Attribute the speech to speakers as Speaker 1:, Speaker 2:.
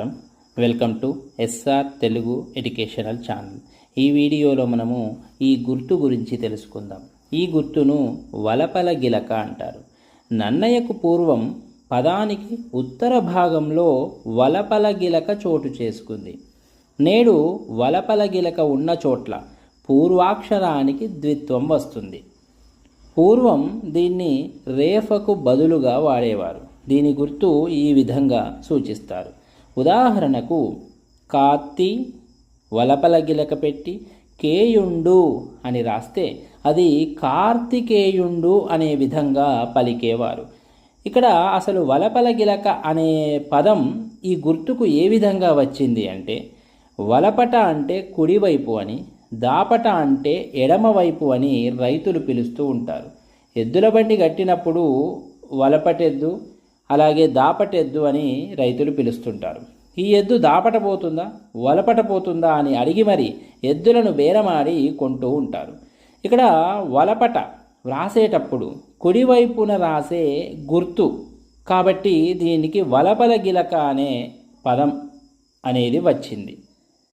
Speaker 1: Welcome to SR Telugu educational channel. ఈ వీడియోలో మనము ఈ గుర్తు గురించి తెలుసుకుందాం. ఈ గుర్తును వలపల గిలక అంటారు. నన్నయ్యకు పూర్వం పదానికి ఉత్తర భాగంలో వలపల గిలక చోటు చేసుకుంది. నేడు వలపల గిలక ఉన్న చోట్ల పూర్వాక్షరానికి ద్విత్వం వస్తుంది. పూర్వం దీన్ని రేఫకు బదులుగా వాడేవారు. దీని గుర్తు ఈ విధంగా సూచిస్తారు. ఉదాహరణకు కాత్తి వలపల గిలక పెట్టి కేయుండు అని రాస్తే అది కార్తికేయుండు అనే విధంగా పలికేవారు. ఇక్కడ అసలు వలపల గిలక అనే పదం ఈ గుర్తుకు ఏ విధంగా వచ్చింది అంటే వలపట అంటే కుడివైపు అని దాపట అంటే ఎడమవైపు అని రైతులు పిలుస్తూ ఉంటారు. ఎద్దుల బండి కట్టినప్పుడు వలపటెద్దు అలాగే దాపటెద్దు అని రైతులు పిలుస్తుంటారు. ఈ ఎద్దు దాపట పోతుందా వలపట పోతుందా అని అడిగి మరి ఎద్దులను బేరమాడి కొంటూ ఉంటారు. ఇక్కడ వలపట వ్రాసేటప్పుడు కుడివైపున రాసే గుర్తు కాబట్టి దీనికి వలపల గిలక అనే పదం అనేది వచ్చింది.